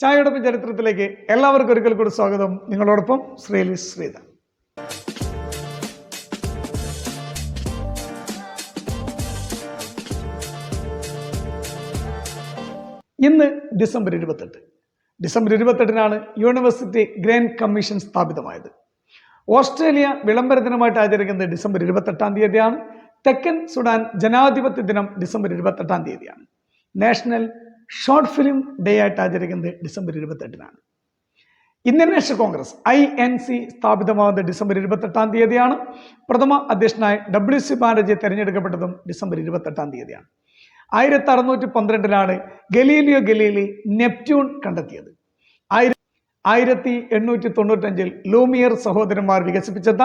ചായയോടൊപ്പം ചരിത്രത്തിലേക്ക് എല്ലാവർക്കും ഒരിക്കൽ കൂടി സ്വാഗതം. നിങ്ങളോടൊപ്പം ശ്രീലി ശ്രീധർ. ഇന്ന് ഡിസംബർ ഇരുപത്തെട്ട്. ഡിസംബർ ഇരുപത്തെട്ടിനാണ് യൂണിവേഴ്സിറ്റി ഗ്രാൻഡ് കമ്മീഷൻ സ്ഥാപിതമായത്. ഓസ്ട്രേലിയ വിളംബര ദിനമായിട്ട് ആചരിക്കുന്നത് ഡിസംബർ ഇരുപത്തെട്ടാം തീയതിയാണ്. തെക്കൻ സുഡാൻ ജനാധിപത്യ ദിനം ഡിസംബർ ഇരുപത്തെട്ടാം തീയതിയാണ്. നാഷണൽ ഷോർട്ട് ഫിലിം ഡേ ആയിട്ട് ആചരിക്കുന്നത് December ഇരുപത്തെട്ടിനാണ്. Indian National Congress I N C സ്ഥാപിതമാകുന്നത് December ഇരുപത്തെട്ടാം തീയതിയാണ്. പ്രഥമ അധ്യക്ഷനായി ഡബ്ല്യു സി ബാനർജി തെരഞ്ഞെടുക്കപ്പെട്ടതും ഡിസംബർ ഇരുപത്തെട്ടാം തീയതിയാണ്. ആയിരത്തി അറുന്നൂറ്റി പന്ത്രണ്ടിലാണ് ഗലീലിയോ ഗലീലി നെപ്റ്റ്യൂൺ കണ്ടെത്തിയത്. ആയിര ആയിരത്തി എണ്ണൂറ്റി തൊണ്ണൂറ്റഞ്ചിൽ ലൂമിയർ സഹോദരന്മാർ വികസിപ്പിച്ചെത്ത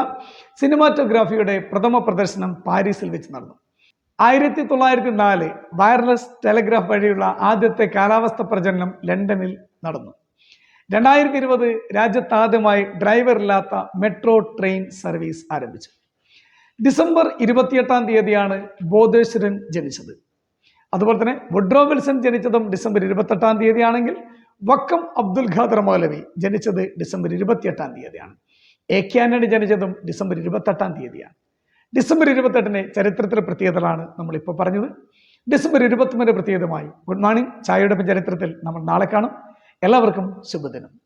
സിനിമാറ്റോഗ്രാഫിയുടെ പ്രഥമ പ്രദർശനം പാരീസിൽ വെച്ച് നടന്നു. ആയിരത്തി തൊള്ളായിരത്തി നാല് വയർലെസ് ടെലഗ്രാഫ് വഴിയുള്ള ആദ്യത്തെ കാലാവസ്ഥ പ്രചരണം ലണ്ടനിൽ നടന്നു. രണ്ടായിരത്തി ഇരുപത് രാജ്യത്താദ്യമായി ഡ്രൈവറില്ലാത്ത മെട്രോ ട്രെയിൻ സർവീസ് ആരംഭിച്ചു. ഡിസംബർ ഇരുപത്തിയെട്ടാം തീയതിയാണ് ബോധേശ്വരൻ ജനിച്ചത്. അതുപോലെ തന്നെ വുഡ്രോ വിൽസൺ ജനിച്ചതും ഡിസംബർ ഇരുപത്തെട്ടാം തീയതിയാണെങ്കിൽ വക്കം അബ്ദുൽ ഖാദർ മൗലവി ജനിച്ചത് ഡിസംബർ ഇരുപത്തിയെട്ടാം തീയതിയാണ്. എ കെ ആന്റണി ജനിച്ചതും ഡിസംബർ ഇരുപത്തെട്ടാം തീയതിയാണ്. ഡിസംബർ ഇരുപത്തെട്ടിന് ചരിത്രത്തിലെ പ്രത്യേകതകളാണ് നമ്മളിപ്പോൾ പറഞ്ഞത്. ഡിസംബർ ഇരുപത്തൊമ്പതിന്റെ പ്രത്യേകതമായി ഗുഡ് മോർണിംഗ്. ചായയുടെ ചരിത്രത്തിൽ നമ്മൾ നാളെ കാണും. എല്ലാവർക്കും ശുഭദിനം.